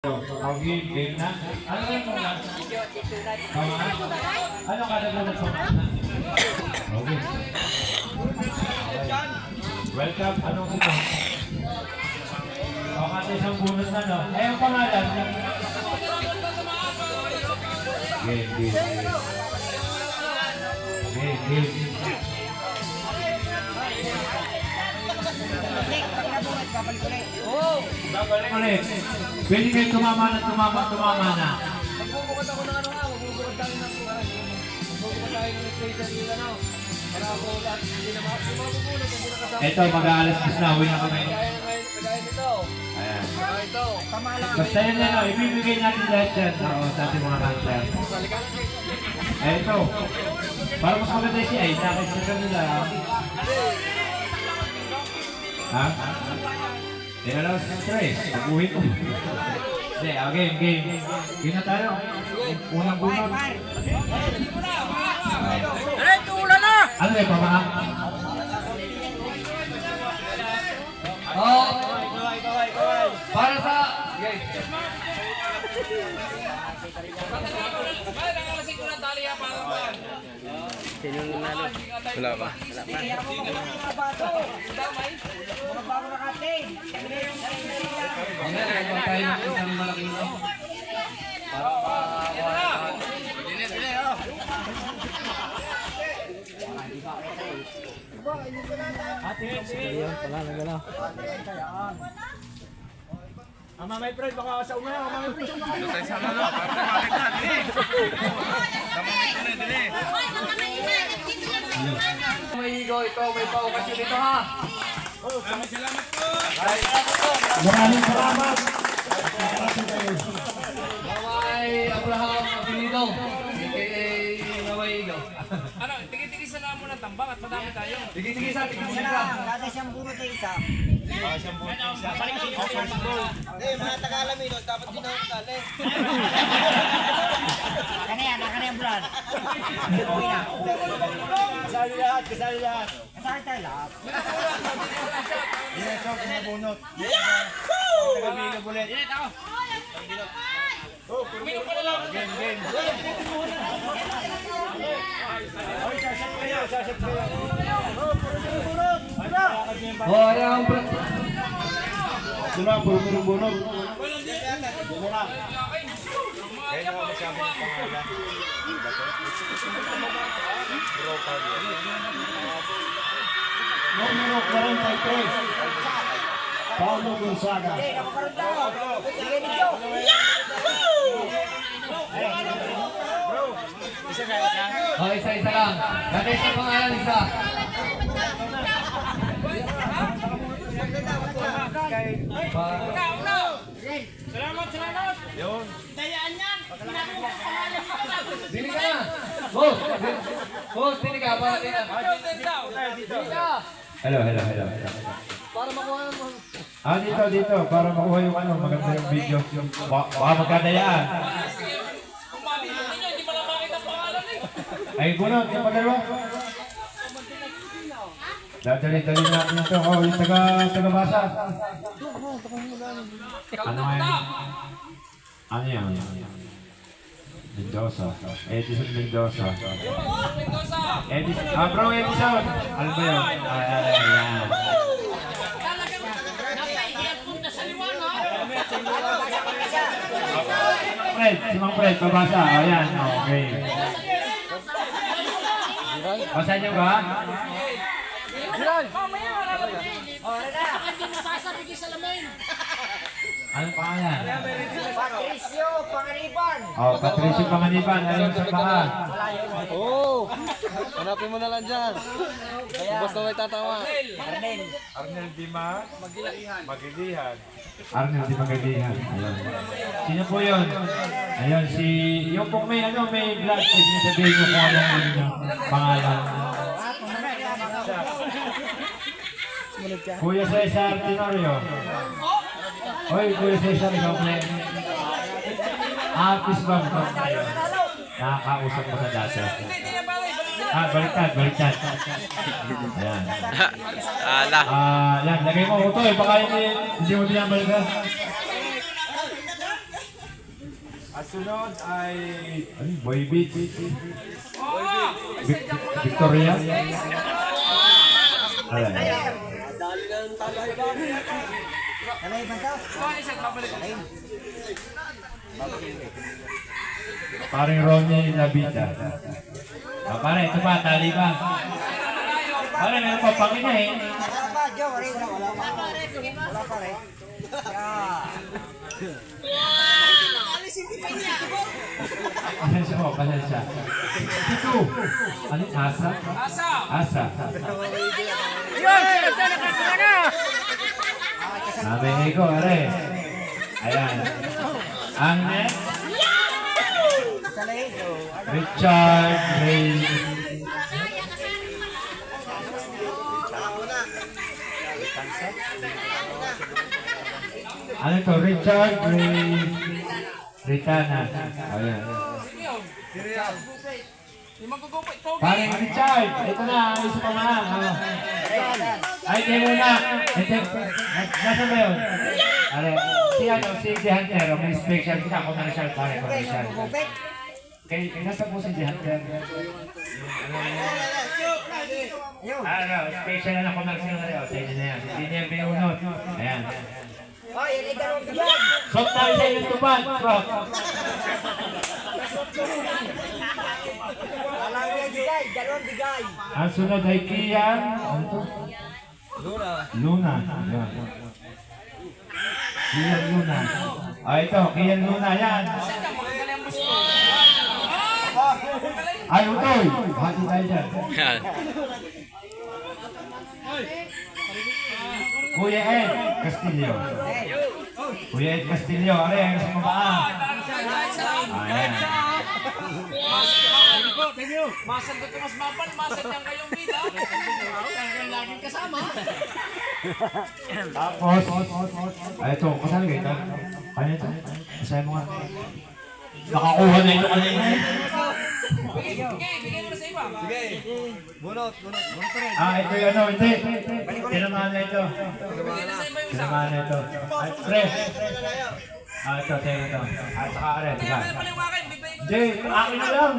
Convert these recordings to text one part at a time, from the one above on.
Okay, game na. Ano mga? Pamaan? Ano kada na nagpamaan? Okay. Welcome. Anong sino? O kasi na, no? Eh, ang pangalan? Game, game, game. Game, game. Ulit. Pwede kayo tumama na tumama, tumama na. Magbubukat ako ng ano nga, magbubukat tayo ng magbubukat tayo ng station nila no. Para ako lahat hindi na ma- yung mga bubulot, hindi na kasama. Eto, mag-aalas na, uwi na kami. Kagaya nito. Ayan. Ah, ito. Tama lang. Basta yun na, no, ibibigay natin lahat yan Oo, sa ating mga. Eh, ito. Para mas maganda siya, eh. Nakit sa kanila. Ha? Na lang sa stress. Pag-uwi ko. Hindi, ah, game, game. Game na tayo. Unang bunod. Diretso ulan na! Ano eh, pama? Oh. Para sa... Wala pa. tayo ng isang malaking no. Tayo sa ano, para mamit na, dili. Tamamit na, dili. May higo ito, may paokasyon ito ha. Maraming salamat po. Maraming salamat. Mamay Abraham Abilido, ng tambak at madami tayo. Tigil-tigil sa, tigil-tigil sa. Kada siyang puro sa isa. Kanya yan, kanya yan bulan. Uwi na. Kasali lahat, kasali lahat. Kasali tayo lahat. Dineso, pinabunot. Tagabilog ulit. Game, game. Kayo. Oh, ano ang pre... Sino ang puro bunod? Kaya naman masabi ng pangalan. Numero 43. Paulo Gonzaga. Hey, tayo. Sige, medyo. Oh, isa-isa lang. Dati sa pangalan, isa. Yun. Dili ka na. Boss, boss, dili ka. Para dili ka. Dili ka. Hello, hello, hello. hello. Para makuha mo. Ah, dito, dito. Para makuha yung ano, maganda yung video. Ba- Baka magkadayaan. Ay, bunod, yung padalo. Dadali-dali natin ito. Oh, yung taga, taga-basa. Ano nga yun? Ano yan? Mendoza. Edison Mendoza. Edison. Ah, bro, Edison. Ano ba yun? Ah, ah, ah, yan. Fred, si Mang Fred, pabasa. Ayan, okay. Basa niyo ba? Anong pangalan? Patricio Pangariban. Oh, Patricio Panganiban, ayun sa paa. Oh! Hanapin mo na lang dyan. Basta may tatawa. Arnel. Arnel Dima. Magilihan. Magilihan. Arnel Di Magalihan. Ayun. Sino po yun? Ayun, si... Yung kung may ano, may vlog, pwede niyo sabihin niyo kung ano niyo, pangalan. Kuya Cesar Tenorio. Hoy, Kuya Cesar, ikaw na Artist ba ito? Nakakausap mo na dati. Ah, baliktad, baliktad. Ayan. Ala. Ah, yan, lagay mo ito eh. Baka hindi, hindi mo binabalikan. At sunod ay ano, Boy! Vic- Victoria. Ayan. Talay ba to? Ito ang isang babalik. Paring Ronnie Labita. Ah, pare, ito pa, tali pa. Pare, meron pa panginahin. Wala pa, Joe. Wala pa. Wala pa. Wala pa rin. Pasensya po, pasensya. Ito. Ano, asa? Asa! Asa. Sabi ko, are. Ayan. Ang next. Richard Ray. Ano to? Richard Ray. Ritana. Ayan. Pogi! Paring Richard, ito na, isa pa nga. Oh. Ay, di muna. Ito, nas- nasa ba yun? Are, si ano, si The Hunter, may special siya, commercial, pare, commercial. Kay, kay nasa po si The Hunter. Ano, special na na commercial na rin. Sa inyo na yan. Hindi niya binunod. Ayan. Oh, yan ay dalawang bigyan. Sok tayo sa inyong tuban, bro. Walang yan bigay. Dalawang bigay. Ang sunod ay Kian. Luna. Luna. Ayan. Kian Luna. Ah, ito, Kian Luna. Yan. Ay, utoy. Hati tayo dyan. Kuya Ed Castillo. Kuya Ed Castillo. Are, ang sa mabaa. Ayan. Masal ko ito mas mapal, masal niyan kayong bida. Laging kasama. Tapos, ay ito, kasali kayo ito. Ano ito? Masaya mo nga. Nakakuha na ito kanina eh. Bigay, mo na sa iba. Ah, ito yung ano, hindi. Tinamaan na ito. Bigay na sa iba yung isa. Tinamaan na ito. Ay, pre. Ah, ito, sa'yo ito. Ah, saka bibigay ko. Jay, akin na lang.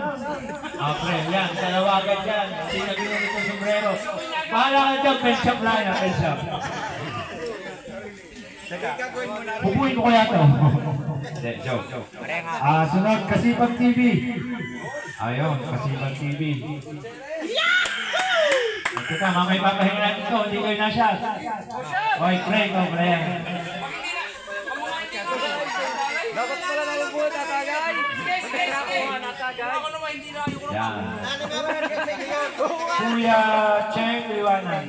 Ah, pre, yan. Dalawagan dyan. Sino ginamit ng sombrero? Bahala ka dyan, pen shop lang yan, pen shop. Pupuin ko kaya to. Hindi, joke, joke. Ah, sunod, Kasipag TV. Ayun, Kasipag TV. Ito ka, mamay papahinga natin to, hindi kayo nasya. Oy, pre, ikaw, pre. Dapat pala na yung buhay tatagay. Sige, sige, sige. Ako naman, hindi na ayoko na. Yan. Kuya Cheng Liwanag.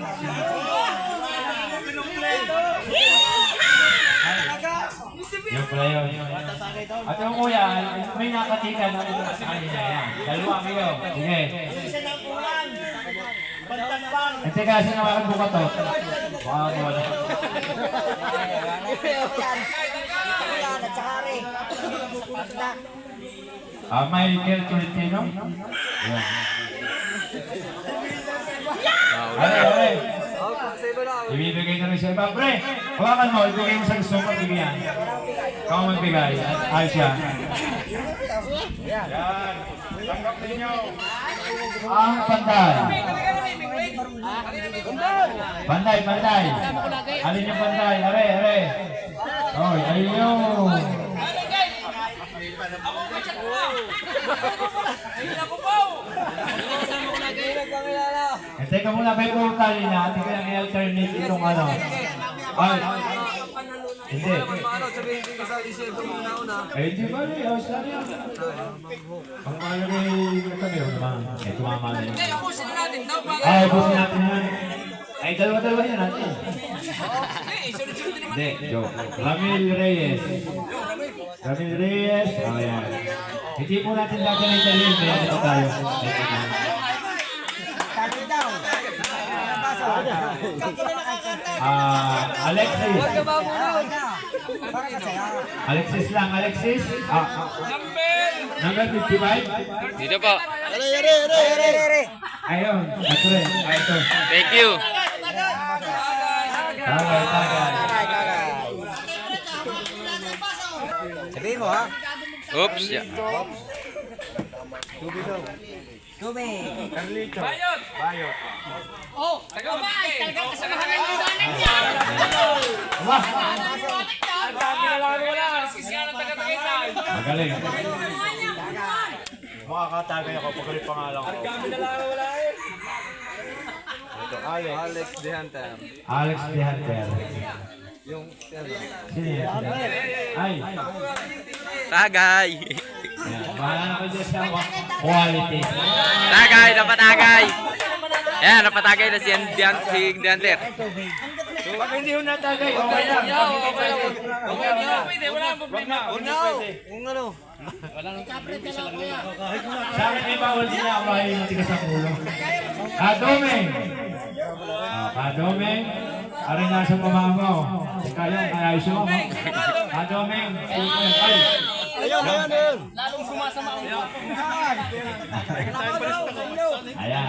Yung pala yun. At yung kuya, may nakatikan na ito sa kanina yan. Dalawa kayo. Sige. Eh, teka, sino makakabuka to? Mo wala. Yan. At saka rin. Basta. Ah, Michael Tolentino? Yan. Are, are. Ibibigay na rin sa iba. Pre, hawakan mo. Ibigay mo sa gusto mo bigyan. Ikaw ang magbigay. Ay siya. Yan. Tanggap ninyo. Ang panday. Panday, panday. Alin yung panday? Are, are. Oy, ayun. Ako kachat ko ah. Ayun ako po. Eh, teka muna, may puro tali na. Hindi ko lang i-alternate itong ano. Ay, hindi. Ano, sabihin ko sa isip ko muna una. Eh, di ba rin? Ayos lang yan. Ang mahal ni ito yun. Eh, tumama na yun. Hindi, ubusin na natin. Ay, busin natin yan. Ay, dalawa-dalawa yan natin. Hindi, sunod-sunod din naman. Hindi, joke. Ramil Reyes. Ramil Reyes. Oh, yan. Hindi po natin natin ang talin. Kaya ito tayo. Sabi daw. Ah, Alexis. Alexis lang, Alexis. Ah, ah, Number. number 55. Dito po. Re, re, re. Ayun, ito rin. Ah, ito. Thank you. Tagay, tagay. Tagay, tagay. Sabihin mo ha. Oops, ya. Bayot! Bayot. Oh, tagabay! Talagang kasamahan ng liwanag niya! Ang dami na lang wala! Sisiyan ang taga-tagaytay! Magaling. Makakatagay ako pag ulit pangalan ko. Ang dami na lang wala eh. Ito, Alex. Alex De Hunter. Alex De Hunter. Yung? Ay, Tagay. bahala na dyan sa quality. Tagay, napatagay. Yan, napatagay na si Dian si Dianter. Pag hindi mo natagay, okay lang. Okay lang, pwede, wala ang problema. Kung ano? Sa akin ay bawal din ako ay matigas ang ulo. Kadomeng! Ah, Kadomeng, ari nasa mama mo. Kayo, ayos mo. Kadomeng, ay. Ayun, ayun, ayun. Lalong sumasama ang. Ayan.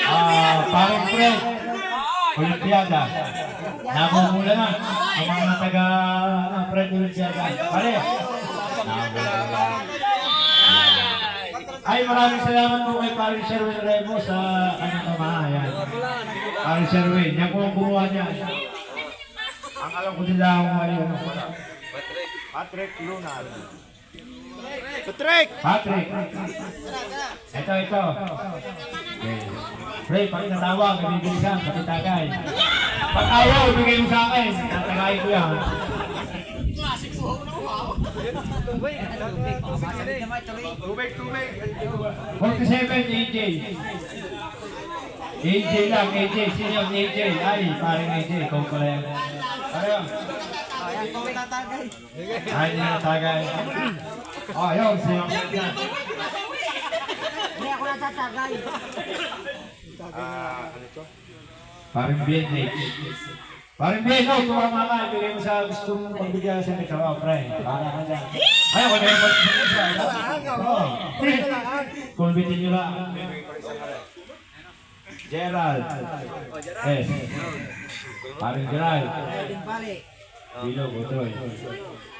Ah, parang pre. Olimpiada. Namumula na. Ang mga taga ng pre Olimpiada. Pare. Namumula. Ay, maraming salamat po kay Paring Sherwin Remo sa kanyang pamahayan. Paring Sherwin, yan po ang gumawa niya. Ang alam ko nila kung may ano. Patrick Lunar. Patrick! Ito, ito. Okay. Ray, pag natawag, ibibilisan, kapitagay. Pag ayaw, ibigay mo sa akin. Tatagay ko yan. Tubig, tubig. 47, AJ. AJ lang, AJ. Sino AJ? Ay, paring AJ. Ikaw pala yan. Ano yun? Ay, hindi na tagay. Oh, yun. Sino yung yan? Paring BNH. Paring BNH, tumama ka. Ibigay mo sa gusto mong pagbigyan sa ikaw. Oh, pre. Para ka dyan. Ay, ako na yung pagbigyan sa Oo. Kulbitin nyo lang. Gerald. Eh. Paring Gerald. Dilo, Butoy.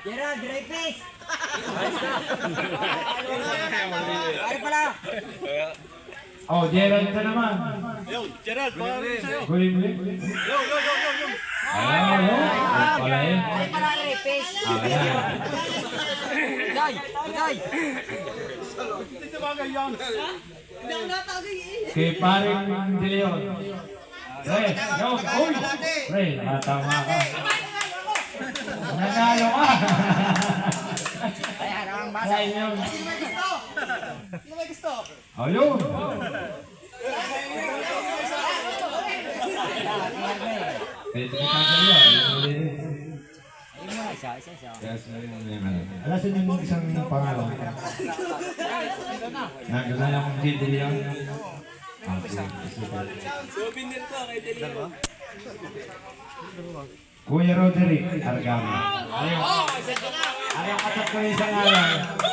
Gerald, Dreyfus! Ano pala? Oh, Gerald ka naman. Yo, Gerald, pangalan sa'yo. Mo yun. Yo, yo, yo, yo, yo. Yo. Ay, pala yun. Ano pala, Dreyfus? Ah, yan. Day! Day! Kay paring De Leon. Pre, yo, uy. Pre, nakatama ka. Nanalo ka. Ay, ano ang basa? Ay, yun. Ayun. Pwede ka kagawa. Isa, isa, isa. Alasan yung isang pangalan. Nagdala akong kay De Leon. Kuya Roderick Argama. Ano yung, ano yung katat ko yung isang araw?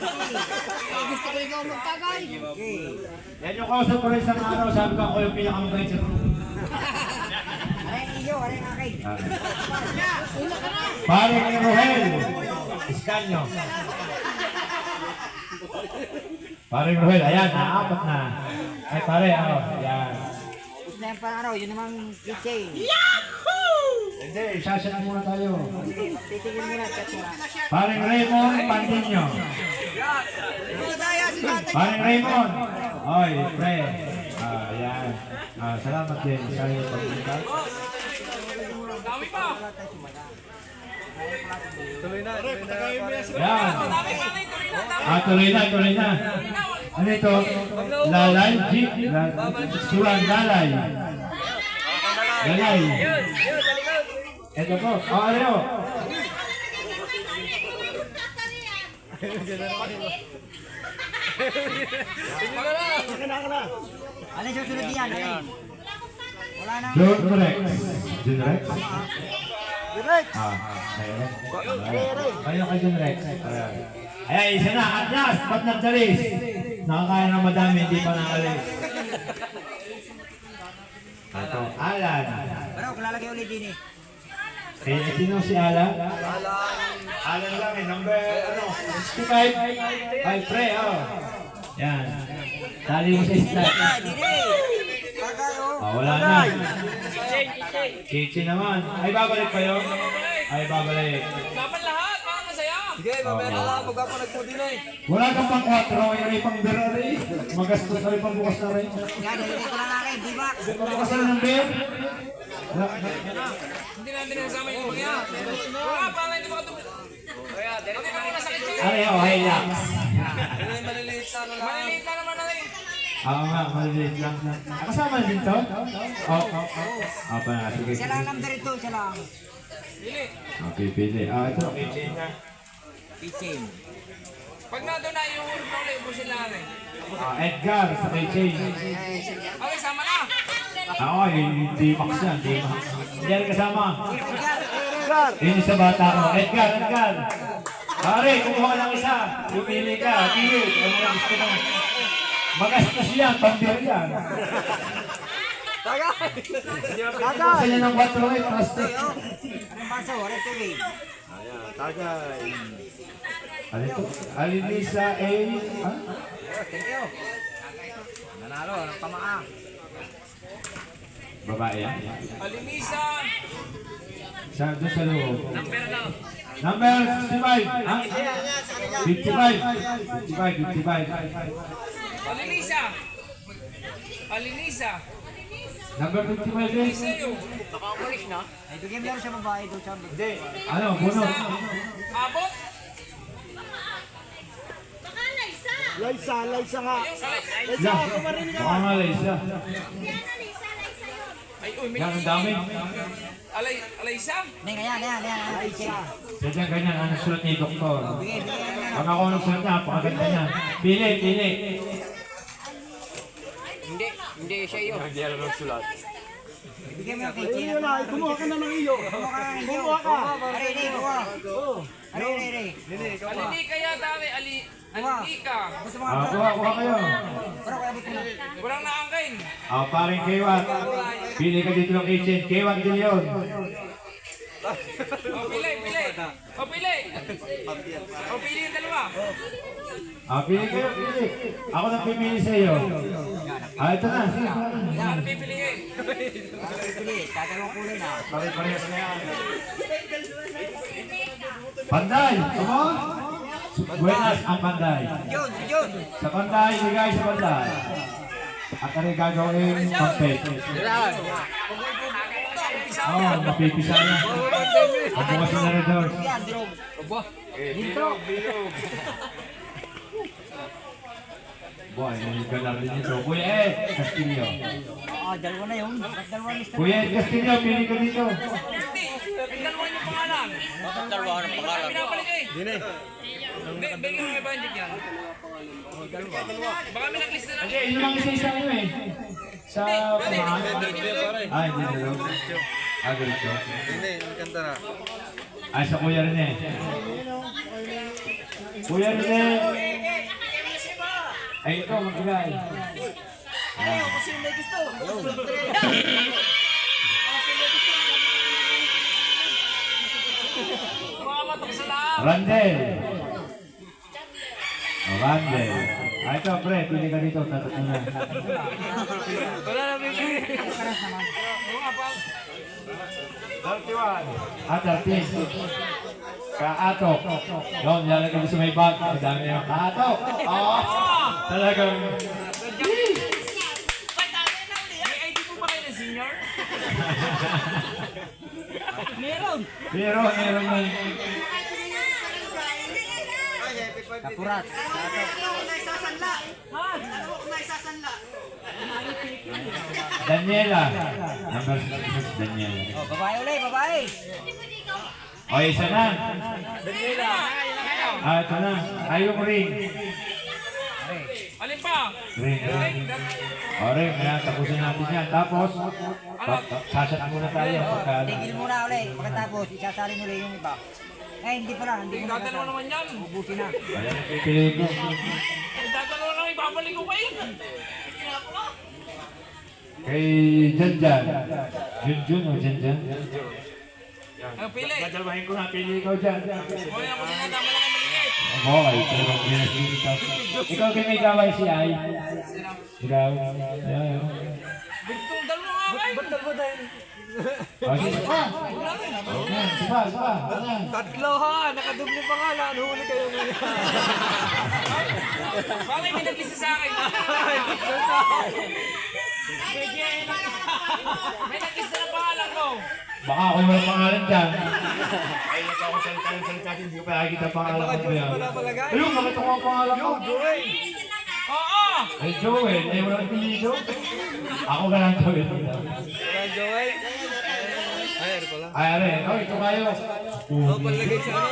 Gusto ko ikaw magtagay. Yan yung kausap ko rin isang araw, sabi ko ako yung pinakamabait sa. Ano yung iyo? Yung akin? Pare ni Rohel. Iskanyo. Pare Rohel, ayan, naapat na. Ay pare, ano, ayan. Gusto na yung pang yun namang keychain. Hindi, sasya muna tayo. Titigil muna. Pare Raymond Pandinyo. Pare Raymond. Oy, pre. Ah, ayan. Ah, salamat din sa iyong pagpunta. Dami pa! Tuloy! Dami! Ah, tuloy na, tuloy na. Ano ito? Lalay, jeep, sulan, lalay. Lalay. Ito po. Oh, ano? Ano yung susunod yan? Ano yun? Wala na. John Rex. John Rex? Ah, ayun. Ayun kay John Rex. Ayan. Isa na. At last, but not the least. Nakakain ng madami, hindi pa nakalis. Ito, Alan. Pero, kalalagay ulit din eh. Eh, sino si Alan? Alan lang eh, number, ano, 65. Ay, pre, oh. Yan. Tali mo sa isla. Eh. Oh. Ah, wala na. Kitchen naman. Ay, babalik pa yun? Ay, babalik. Laban lahat, para masaya. Sige, mamaya na lang. Magkapalag mo din eh. Wala kang pang 4, yung may pang beer rin. Magastos na rin pang bukas na rin. Yan, nilagay ko lang natin. Di ba? Bukas na ng beer. Hindi natin nasama yung mga. Wala, para hindi makatulog. Na kitchen. Ay, oh. Ano yung maliliit na ano lang. Maliliit na naman na rin. Oo nga, maliliit lang. Kasama din to? Oo, oo, oo. Ah, pa na, sige. Siya lang number ito, siya lang. Pili. Ah. Ah, ito. Kitchen na. Pitching. Pag nandun na yung ulit, busin lang rin. Ah, Edgar sa kitchen. Okay, sama na. Ako, yung D-Max yan, D-Max. Hindi yan kasama. Edgar, Yun yung sa bata ko. Edgar, Edgar. Pare, kumuha ka ng isa. Pumili ka. Pili. Ano yung gusto mo? Magastos yan. Pambir yan. Tagay! Kasi yan ang 4 eh. Plastic. Anong baso? Red TV. Ano ito? Alinisa A. Thank you. Nanalo, ng pamaang. Babae yan. Alimisa. Sa, doon sa loob. Number ano? Number 65. Ha? 55. 55, 55. Alimisa. Alimisa. Number 55 din. Sa'yo. Ay, bigyan mo lang sa babae doon sa Ano, bunot. Abot. Laisa, Laisa nga. Yung sa Yan. Baka nga Liza. Ay, uy, may Yan, ang dami. Alay, alay isa. Hindi, ayan, ayan, ayan. ayan, pitching. Ganyan, ganyan. Ano sulat ni Doktor? Mo. Pag ako nung sulat niya, napakaganda niya. Pili, pili. Bigay mo na kay Tina. Ayun na, kumuha ka na ng iyo. Kumuha ka ng iyo. Kumuha ka. Aray, aray, kuha. Aray, aray, aray. Alinika yata, ali, ali, alinika. Gusto Ah, kuha, kuha kayo. Pero kaya buto na. Walang naangkain. Ah, paring K1. Pili ka dito ng kitchen. K1 din yun. O, pili, pili. O, pili. O, pili yung dalawa. Ah, pili kayo, pili. Ako nang pipili sa iyo. Ah, ito na. Sige, Ano pipiliin? Pili, tatalong kulay na. Pare-parehas na yan. Panday, come on. Buenas ang panday. Sa panday, bigay sa panday. At ano gagawin? Pampet. Oo, oh, napipisa na. Ang bukas na rin doon. Yan, Drog. Boy, may galar din ito. Kuya Ed Castillo. Ah, dalawa na yun. Dalawa Mr. Kuya Ed Castillo, pili ka dito. Dalawa yung pangalan. Dalawa ng pangalan. Eh. Hindi, bigyan mo may bandit yan. Baka may naglista na. Hindi, yun lang isa-isa nyo eh. Sa pamahan. Ah, hindi na daw. Ah, ganito. Hindi, maganda na. Ay, sa Kuya Rene. Kuya Rene! Ay, ito, magbigay. Baka matok sa lahat. Randel. Oh, Randel. Ah, ito, pre, pili ka dito. Tatot na. Wala na bibili. Ah, 13. Kaatok. Yun, lalagay mo sa may bag. Ang dami yung kaatok. Oo. Talagang. May ID po ba kayo ng senior? Pero, meron na. Kapurat. Daniela. Number 6, Daniela. Oh, babae ulit, babae. O, isa na. Ah, ito na. Ayong ring. Alin pa? Ring, ring. O, ring. Ayan, tapusin natin yan. Tapos, sasat muna tayo. Pagka, Tigil muna ulit. Pagkatapos, isasalin ulit yung iba. Eh, hindi pala. Hindi mo Dadalawa naman yan. Ubusin na. ayan ang pipili ko. Dadalawa naman ibabalik ko kayo. Kay Jan Jan. Jun Jun o Jan Jan? Ang pili. Dadalwahin ko na, pili ikaw dyan. Muna ako sa nata, malaki Okay, pero ka. Ikaw kay may gaway si Ay. Ikaw. Ayan. Itong dalawa nga kayo. O, sige pa. Okay, sipa, sipa. Tatlo ha, nakadoble pangalan. Huli kayo ngayon. Bakit may nag-isa sa akin? May nag-isa na pangalan ko. Baka ako yung pangalan dyan. Ay, ito ako salita ng salita. Hindi ko pa nakikita ang pangalan ko yan. Ayun, nakita ko ang pangalan ko. Oo! Ay, Joel. Ay, walang pilido. Ako ka lang Joel. Joel. Ay, ano pala? Ay, are. Oh, ito kayo. Oh, palagay sa ano?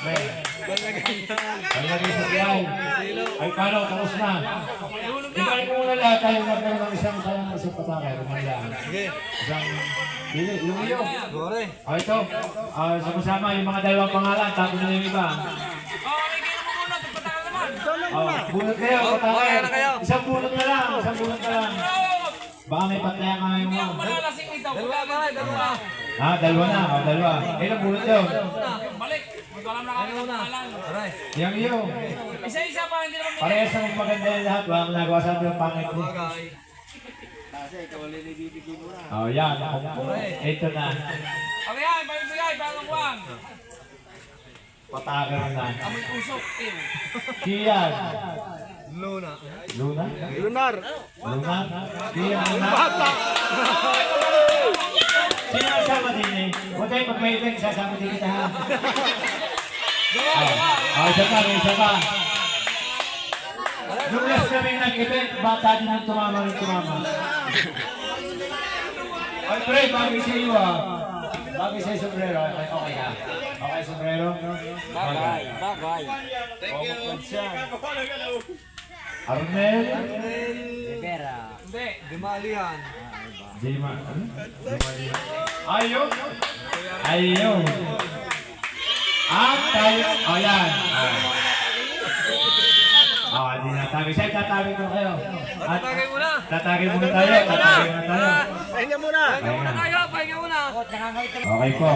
Ay, Palagay sa sa tiyay. Ay, paano? Tapos na. Ibalik mo muna lahat tayo magkaroon ng isang kayang isang patake. Rumanda. Sige. Isang pili. Yung iyo. Gore. O ito. Ah, sama-sama yung mga dalawang pangalan. Tapos na yung iba. Oh, bunot kayo. Kayo. Isang bunot na lang. Isang bunot na lang. Baka may pataya ka ngayon Hindi mo. ako malalasing ito. Dalawa ba? Dalawa. Ha, dalawa na. O, dalawa. Ilang bunot yun? Balik. Magkalam na kami ng pangalan. Aray. Yung iyo. Isa-isa pa, hindi naman. Parehas naman maganda yung lahat. Walang nagawa sa atin yung pangit mo. Bagay. Oh, yan. Ito na. Okay, yan. Pabibigay. Pangang buwang. Patake na. Amoy usok. Ew. Kian. Luna. Luna? Lunar. Luna? Kian Luna? Sino ang sama din eh? Huwag tayo mag-maybang, sasama din kita ha. Oh, isa pa, may isa pa. Nung last kami nag-event, bata din ang tumama rin tumama. Ay, pre, bagay sa iyo ah. Bagay sa sombrero. Okay, okay ka. Okay, sombrero? Bagay, bagay. Thank you. Arnel? Rivera. Hindi. Dimalihan. Jima. Ayaw. Ayaw. At tayo. O yan. Ah, hindi na tabi. Siya, tatabi ko kayo. At Tatagay muna. tatagi muna tayo. Tatagi muna tayo. Pahinga muna. Ayan. Tayo, pahinga muna. Okay po.